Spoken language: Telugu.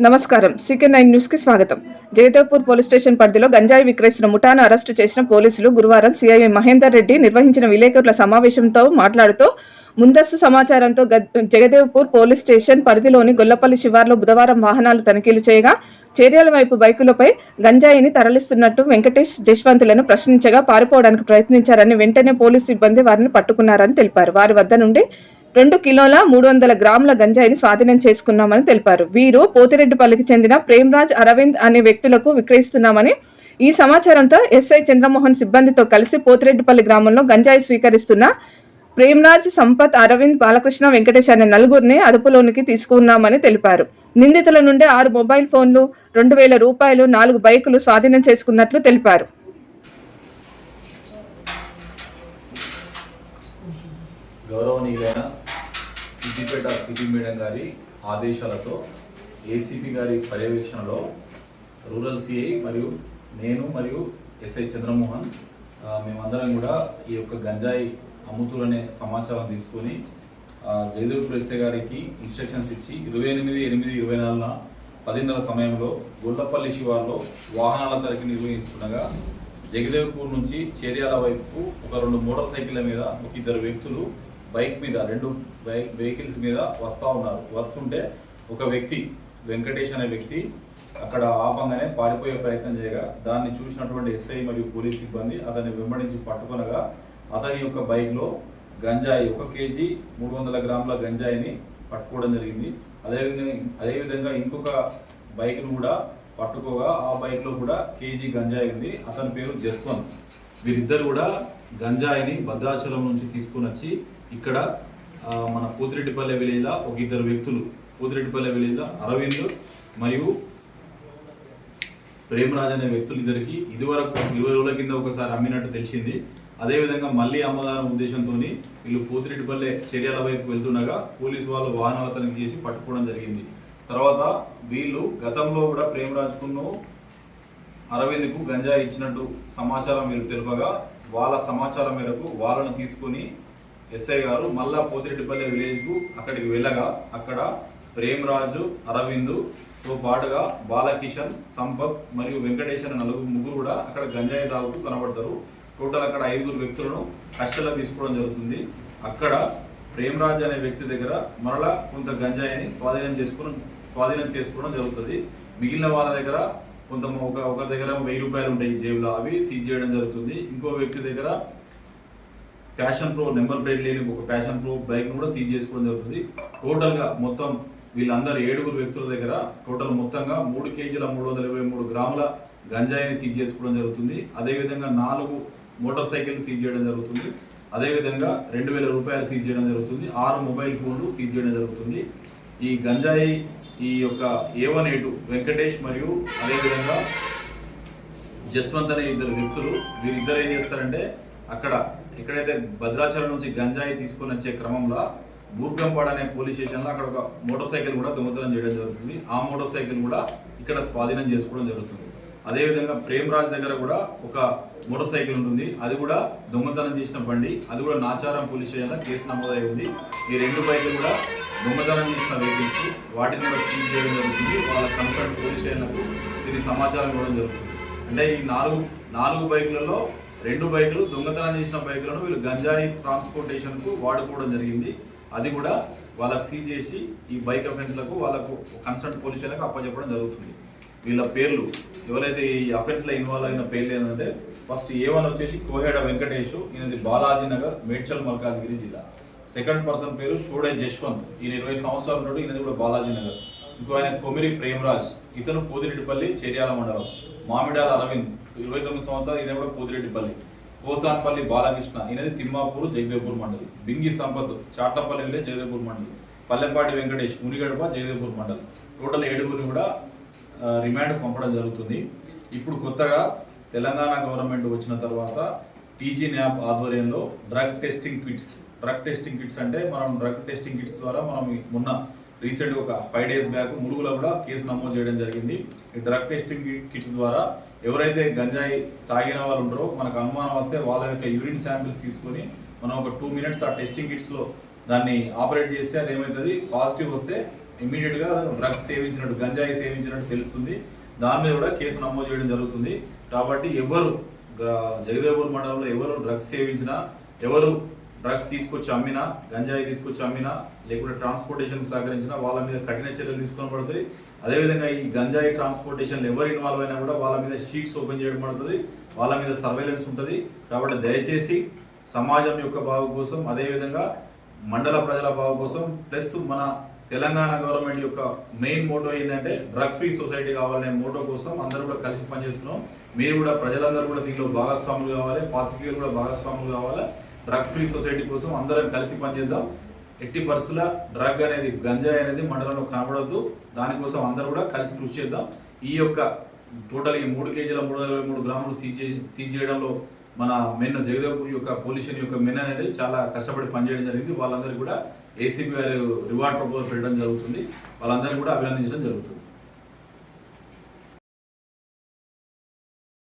నమస్కారం. సీకే నైన్ న్యూస్కి స్వాగతం. జయదేవ్పూర్ పోలీస్ స్టేషన్ పరిధిలో గంజాయి విక్రయిస్తున్న ముఠాను అరెస్టు చేసిన పోలీసులు గురువారం సీఐ మహేందర్ రెడ్డి నిర్వహించిన విలేకరుల సమావేశంతో మాట్లాడుతూ ముందస్తు సమాచారంతో గ- జగదేవ్పూర్ పోలీస్ స్టేషన్ పరిధిలోని గొల్లపల్లి శివార్లో బుధవారం వాహనాలు తనిఖీలు చేయగా చేర్యాల వైపు బైకులపై గంజాయిని తరలిస్తున్నట్టు వెంకటేష్ జశ్వంతులను ప్రశ్నించగా పారిపోవడానికి ప్రయత్నించారని వెంటనే పోలీసు సిబ్బంది వారిని పట్టుకున్నారని తెలిపారు. వారి వద్ద నుండి రెండు కిలోల మూడు వందల గ్రాముల గంజాయిని స్వాధీనం చేసుకున్నామని తెలిపారు. వీరు పోతిరెడ్డిపల్లికి చెందిన ప్రేమ్రాజ్ అరవింద్ అనే వ్యక్తులకు విక్రయిస్తున్నామని ఈ సమాచారంతో ఎస్ఐ చంద్రమోహన్ సిబ్బందితో కలిసి పోతిరెడ్డిపల్లి గ్రామంలో గంజాయి స్వీకరిస్తున్న ప్రేమ్రాజ్ సంపత్ అరవింద్ బాలకృష్ణ వెంకటేష్ అనే నలుగురిని అదుపులోనికి తీసుకున్నామని తెలిపారు. నిందితుల నుండి ఆరు మొబైల్ ఫోన్లు రెండు వేల రూపాయలు నాలుగు బైకులు స్వాధీనం చేసుకున్నట్లు తెలిపారు. గౌరవనీయులైన సిద్దిపేట సిటీ మేడం గారి ఆదేశాలతో ఏసీపీ గారి పర్యవేక్షణలో రూరల్ సిఐ మరియు నేను మరియు ఎస్ఐ చంద్రమోహన్ మేమందరం కూడా ఈ యొక్క గంజాయి అమ్ముతురనే సమాచారం తీసుకొని జయదేవ్పూర్ జగదేవ్పూర్ ఎస్ఐ గారికి ఇన్స్ట్రక్షన్స్ ఇచ్చి ఇరవై ఎనిమిది ఎనిమిది ఇరవై నాలుగున పదిన్నర సమయంలో గొల్లపల్లి శివార్లో వాహనాల తనిఖీ నిర్వహిస్తుండగా జగదేవ్పూర్ నుంచి చేర్యాల వైపు ఒక రెండు మోటార్ సైకిళ్ళ మీద ఒక ఇద్దరు వ్యక్తులు బైక్ మీద రెండు బైక్ వెహికల్స్ మీద వస్తూ ఉన్నారు. వస్తుంటే ఒక వ్యక్తి వెంకటేష్ అనే వ్యక్తి అక్కడ ఆపంగానే పారిపోయే ప్రయత్నం చేయగా దాన్ని చూసినటువంటి ఎస్ఐ మరియు పోలీస్ సిబ్బంది అతన్ని వెంబడించి పట్టుకొనగా అతని యొక్క బైక్లో గంజాయి ఒక కేజీ మూడు వందల గ్రాముల గంజాయిని పట్టుకోవడం జరిగింది. అదేవిధంగా అదేవిధంగా ఇంకొక బైక్ను కూడా పట్టుకోగా ఆ బైక్లో కూడా కేజీ గంజాయి ఉంది. అతని పేరు జస్వంత్. వీరిద్దరు కూడా గంజాయిని భద్రాచలం నుంచి తీసుకుని వచ్చి ఇక్కడ మన పూతిరెడ్డిపల్లె విలేజ్లో ఒక ఇద్దరు వ్యక్తులు పూతిరెడ్డిపల్లె విలేజ్లో అరవింద్ మరియు ప్రేమరాజ్ అనే వ్యక్తులు ఇద్దరికి ఇదివరకు ఇరవై రోజుల కింద ఒకసారి అమ్మినట్టు తెలిసింది. అదేవిధంగా మళ్ళీ అమ్మదాన ఉద్దేశంతో వీళ్ళు పూతిరెడ్డిపల్లె చర్యల వైపు వెళ్తుండగా పోలీసు వాళ్ళు వాహనాల తనిఖీ చేసి పట్టుకోవడం జరిగింది. తర్వాత వీళ్ళు గతంలో కూడా ప్రేమరాజ్కును అరవింద్కు గంజాయి ఇచ్చినట్టు సమాచారం వీళ్ళు తెలుపగా వాళ్ళ సమాచారం మేరకు వాళ్ళను తీసుకొని ఎస్ఐ గారు మళ్ళా పోతిరెడ్డిపల్లి విలేజ్కు అక్కడికి వెళ్ళగా అక్కడ ప్రేమరాజు అరవిందుతో పాటుగా బాలకిషన్ సంపత్ మరియు వెంకటేష్ అనే నలుగురు ముగ్గురు కూడా అక్కడ గంజాయి తాగుతూ కనబడతారు. టోటల్ అక్కడ ఐదుగురు వ్యక్తులను కష్టలో తీసుకోవడం జరుగుతుంది. అక్కడ ప్రేమరాజ్ అనే వ్యక్తి దగ్గర మరలా కొంత గంజాయిని స్వాధీనం చేసుకుని స్వాధీనం చేసుకోవడం జరుగుతుంది. మిగిలిన వాళ్ళ దగ్గర కొంత ఒక ఒక దగ్గర వెయ్యి రూపాయలు ఉంటాయి జేబులో. అవి సీజ్ చేయడం జరుగుతుంది. ఇంకో వ్యక్తి దగ్గర ప్యాషన్ ప్రో నెంబర్ ప్లేట్ లేని ఒక ప్యాషన్ ప్రో బైక్ కూడా సీజ్ చేసుకోవడం జరుగుతుంది. టోటల్గా మొత్తం వీళ్ళందరూ ఏడుగురు వ్యక్తుల దగ్గర టోటల్ మొత్తంగా మూడు కేజీల మూడు వందల ఇరవై మూడు గ్రాముల గంజాయిని సీజ్ చేసుకోవడం జరుగుతుంది. అదేవిధంగా నాలుగు మోటార్ సైకిల్ సీజ్ చేయడం జరుగుతుంది. అదేవిధంగా రెండు వేల రూపాయలు సీజ్ చేయడం జరుగుతుంది. ఆరు మొబైల్ ఫోన్లు సీజ్ చేయడం జరుగుతుంది. ఈ గంజాయి ఈ యొక్క ఏ వన్ ఎయిట్ వెంకటేష్ మరియు అదేవిధంగా జస్వంత్ అనే ఇద్దరు వ్యక్తులు వీరిద్దరు ఏం చేస్తారంటే అక్కడ ఎక్కడైతే భద్రాచలం నుంచి గంజాయి తీసుకొని వచ్చే క్రమంలో బూర్గంపాడ అనే పోలీస్ స్టేషన్లో అక్కడ ఒక మోటార్ సైకిల్ కూడా దొంగతనం చేయడం జరుగుతుంది. ఆ మోటార్ సైకిల్ కూడా ఇక్కడ స్వాధీనం చేసుకోవడం జరుగుతుంది. అదేవిధంగా ప్రేమ్ రాజ్ దగ్గర కూడా ఒక మోటార్ సైకిల్ ఉంటుంది. అది కూడా దొంగతనం చేసిన బండి. అది కూడా నాచారం పోలీస్ స్టేషన్లో కేసు నమోదై ఉంది. ఈ రెండు బైకులు కూడా దొంగతనం చేసిన వెహికల్స్. వాటిని కూడా సీజ్ చేయడం జరుగుతుంది. వాళ్ళ కన్సర్న్ పోలీస్ స్టేషన్లకు దీని సమాచారం ఇవ్వడం జరుగుతుంది. అంటే ఈ నాలుగు నాలుగు బైకులలో రెండు బైకులు దొంగతనం చేసిన బైకులను వీళ్ళు గంజాయి ట్రాన్స్పోర్టేషన్కు వాడుకోవడం జరిగింది. అది కూడా వాళ్ళకు సీజ్ చేసి ఈ బైక్ అఫెన్స్లకు వాళ్ళకు కన్సర్న్ పోలీసులకు అప్పచెప్పడం జరుగుతుంది. వీళ్ళ పేర్లు ఎవరైతే ఈ అఫెన్స్లో ఇన్వాల్వ్ అయిన పేర్లు ఏంటంటే ఫస్ట్ ఏ వన్ వచ్చేసి కోహేడ వెంకటేష్ ఈయనది బాలాజీ నగర్ మేడ్చల్ మల్కాజ్గిరి జిల్లా. సెకండ్ పర్సన్ పేరు షూడే జశ్వంత్. ఈయన ఇరవై సంవత్సరాల నుండి ఈయనది కూడా బాలాజీ నగర్. ఇంకో ఆయన కొమిరి ప్రేమరాజ్. ఇతను పోదిరెడ్డిపల్లి చెర్యాల మండలం. మామిడాల అరవింద్. ఇరవై తొమ్మిది సంవత్సరాలు ఈయన కూడా పోతిరెడ్డిపల్లి కోసాన్పల్లి బాలకృష్ణ ఈయనది తిమ్మాపూర్ జగదేవ్పూర్ మండలి. బింగి సంపత్ చాట్లపల్లి విలే జగదేవ్పూర్ మండలి. పల్లెపాటి వెంకటేష్ మునిగడప జగదేవ్పూర్ మండలి. టోటల్ ఏడుగురిని కూడా రిమాండ్ పంపడం జరుగుతుంది. ఇప్పుడు కొత్తగా తెలంగాణ గవర్నమెంట్ వచ్చిన తర్వాత టీజీ న్యాప్ ఆధ్వర్యంలో drug testing kits. Drug testing kits అంటే మనం డ్రగ్ టెస్టింగ్ కిట్స్ ద్వారా మనం ఈ మొన్న రీసెంట్ ఒక ఫైవ్ డేస్ బ్యాక్ ములుగులో కూడా కేసు నమోదు చేయడం జరిగింది. ఈ డ్రగ్ టెస్టింగ్ కిట్స్ ద్వారా ఎవరైతే గంజాయి తాగిన వాళ్ళు ఉంటారో మనకు అనుమానం వస్తే వాళ్ళ యొక్క యూరిన్ శాంపిల్స్ తీసుకొని మనం ఒక టూ మినిట్స్ ఆ టెస్టింగ్ కిట్స్లో దాన్ని ఆపరేట్ చేస్తే అది ఏమవుతుంది పాజిటివ్ వస్తే ఇమీడియట్గా డ్రగ్స్ సేవించినట్టు గంజాయి సేవించినట్టు తెలుస్తుంది. దాని మీద కూడా కేసు నమోదు చేయడం జరుగుతుంది. కాబట్టి ఎవరు గ- జగదేవ్పూర్ మండలంలో ఎవరు డ్రగ్స్ సేవించినా ఎవరు డ్రగ్స్ తీసుకొచ్చి అమ్మినా గంజాయి తీసుకొచ్చి అమ్మినా లేకుంటే ట్రాన్స్పోర్టేషన్ సహకరించినా వాళ్ళ మీద కఠిన చర్యలు తీసుకొని పడుతుంది. అదేవిధంగా ఈ గంజాయి ట్రాన్స్పోర్టేషన్ ఎవరు ఇన్వాల్వ్ అయినా కూడా వాళ్ళ మీద షీట్స్ ఓపెన్ చేయడం పడుతుంది. వాళ్ళ మీద సర్వేలెన్స్ ఉంటుంది. కాబట్టి దయచేసి సమాజం యొక్క బాగు కోసం అదేవిధంగా మండల ప్రజల బాగు కోసం ప్లస్ మన తెలంగాణ గవర్నమెంట్ యొక్క మెయిన్ మోటో ఏంటంటే డ్రగ్ ఫ్రీ సొసైటీ కావాలనే మోటో కోసం అందరూ కూడా కలిసి పనిచేస్తున్నాం. మీరు కూడా ప్రజలందరూ కూడా దీనిలో భాగస్వాములు కావాలి పాత్రికేయులు కూడా భాగస్వాములు కావాలి. డ్రగ్ ఫ్రీ సొసైటీ కోసం అందరం కలిసి పనిచేద్దాం. ఎట్టి పరిస్థితుల డ్రగ్ అనేది గంజాయి అనేది మండలంలో కనబడద్దు. దానికోసం అందరూ కూడా కలిసి కృషి చేద్దాం. ఈ యొక్క టోటల్ ఈ మూడు కేజీల మూడు వందల ఇరవై మూడు గ్రాములు సీజ్ సీజ్ చేయడంలో మన మెన్ జగదేవ్పూర్ యొక్క పోలీషన్ యొక్క మెన్ అనేది చాలా కష్టపడి పనిచేయడం జరిగింది. వాళ్ళందరికీ కూడా ఏసీబీ గారు రివార్డ్ ప్రపోజల్ పెట్టడం జరుగుతుంది. వాళ్ళందరికీ కూడా అభినందించడం జరుగుతుంది.